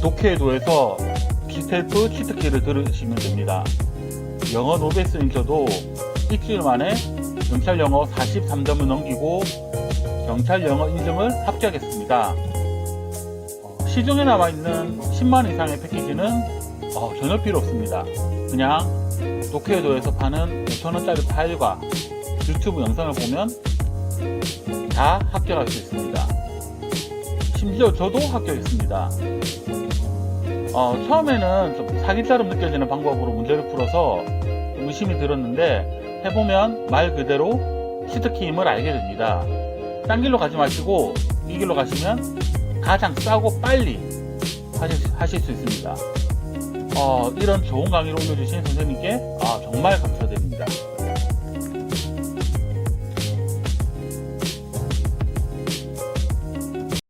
독해도에서 키스텔프 치트키를 들으시면 됩니다. 영어 노베스님께도 일주일 만에 경찰 영어 43점을 넘기고 경찰 영어 인증을 합격했습니다. 어, 시중에 남아있는 10만 이상의 패키지는 어, 전혀 필요 없습니다. 그냥 독해도에서 파는 5천원짜리 파일과 유튜브 영상을 보면 다 합격할 수 있습니다. 심지어 저도 합격했습니다. 어, 처음에는 좀 사기처럼 느껴지는 방법으로 문제를 풀어서 좀 의심이 들었는데 해보면 말 그대로 시트키 힘을 알게 됩니다. 딴 길로 가지 마시고 이 길로 가시면 가장 싸고 빨리 하실, 하실 수 있습니다. 어, 이런 좋은 강의를 올려주신 선생님께 아, 정말 감사드립니다.